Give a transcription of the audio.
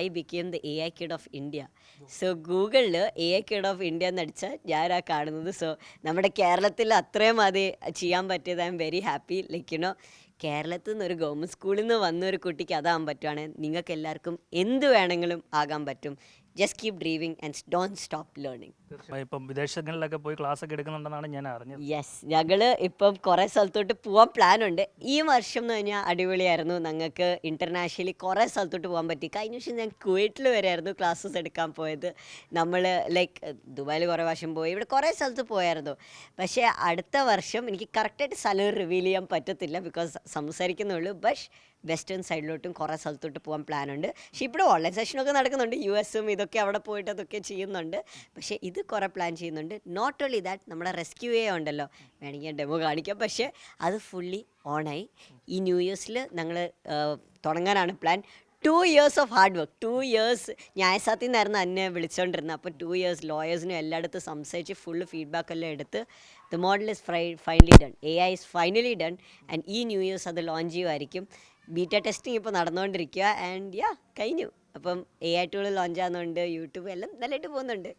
I become the A I kid of India so ഗൂഗിളിൽ A I kid of India എന്ന് അടിച്ചാൽ ഞാനാ കാണുന്നത്. സോ നമ്മുടെ കേരളത്തിൽ അത്രയും അത് ചെയ്യാൻ പറ്റിയത് I am very happy like you know കേരളത്തിൽ നിന്ന് ഒരു ഗവൺമെന്റ് സ്കൂളിൽ നിന്ന് വന്ന ഒരു കുട്ടിക്ക് അതാകാൻ പറ്റുവാണെങ്കിൽ നിങ്ങൾക്ക് എല്ലാവർക്കും എന്ത് വേണമെങ്കിലും ആകാൻ പറ്റും. Just keep dreaming and don't stop learning ഇപ്പം വിദേശങ്ങളിലൊക്കെ പോയി ക്ലാസ് ഒക്കെ എടുക്കുന്നുണ്ടെന്നാണ് ഞാൻ അറിഞ്ഞത്. യെസ് ഞങ്ങൾ ഇപ്പം കുറേ സ്ഥലത്തോട്ട് പോകാൻ പ്ലാൻ ഉണ്ട്. ഈ വർഷം എന്ന് പറഞ്ഞാൽ അടിപൊളിയായിരുന്നു. ഞങ്ങൾക്ക് ഇന്റർനാഷണലി കുറേ സ്ഥലത്തോട്ട് പോകാൻ പറ്റി. കഴിഞ്ഞ വർഷം ഞാൻ കുവൈറ്റിൽ വരെയായിരുന്നു ക്ലാസ്സസ് എടുക്കാൻ പോയത്. നമ്മൾ ലൈക്ക് ദുബായിൽ കുറേ വർഷം പോയി. ഇവിടെ കുറേ സ്ഥലത്ത് പോയായിരുന്നു. പക്ഷേ അടുത്ത വർഷം എനിക്ക് കറക്റ്റായിട്ട് സ്ഥലം റിവീൽ ചെയ്യാൻ പറ്റത്തില്ല ബിക്കോസ് സംസാരിക്കുന്നുള്ളൂ. ബഷ് വെസ്റ്റേൺ സൈഡിലോട്ടും കുറേ സ്ഥലത്തോട്ട് പോകാൻ പ്ലാൻ ഉണ്ട്. പക്ഷേ ഇവിടെ ഓൺലൈൻ സെഷനൊക്കെ നടക്കുന്നുണ്ട്. യു എസും ഇതൊക്കെ അവിടെ പോയിട്ട് അതൊക്കെ ചെയ്യുന്നുണ്ട്. പക്ഷേ ഇത് കുറേ പ്ലാൻ ചെയ്യുന്നുണ്ട്. നോട്ട് ഓൺലി ദാറ്റ് നമ്മുടെ റെസ്ക്യൂ ഉണ്ടല്ലോ. വേണമെങ്കിൽ ഡെമോ കാണിക്കാം. പക്ഷേ അത് ഫുള്ളി ഓണായി ഈ ന്യൂ ഇയേഴ്സിൽ ഞങ്ങൾ തുടങ്ങാനാണ് plan two years of hard work two years ന്യായസാത്തിൽ നിന്നായിരുന്നു എന്നെ വിളിച്ചുകൊണ്ടിരുന്നത് അപ്പോൾ ടു ഇയേഴ്സ് ലോയേഴ്സിനും എല്ലായിടത്തും സംസാരിച്ച് ഫുൾ ഫീഡ്ബാക്ക് എല്ലാം എടുത്ത് the model is fry finally done A I is finally done and ഈ ന്യൂ ഇയേഴ്സ് അത് ലോഞ്ച് ചെയ്യുമായിരിക്കും ബീറ്റ ടെസ്റ്റിംഗ് ഇപ്പോൾ നടന്നുകൊണ്ടിരിക്കുക ആൻഡ് യാ കഴിഞ്ഞു. അപ്പം എ ഐ ടൂൾ ലോഞ്ച് ആകുന്നുണ്ട് യൂട്യൂബ് എല്ലാം നല്ലതായിട്ട് പോകുന്നുണ്ട്.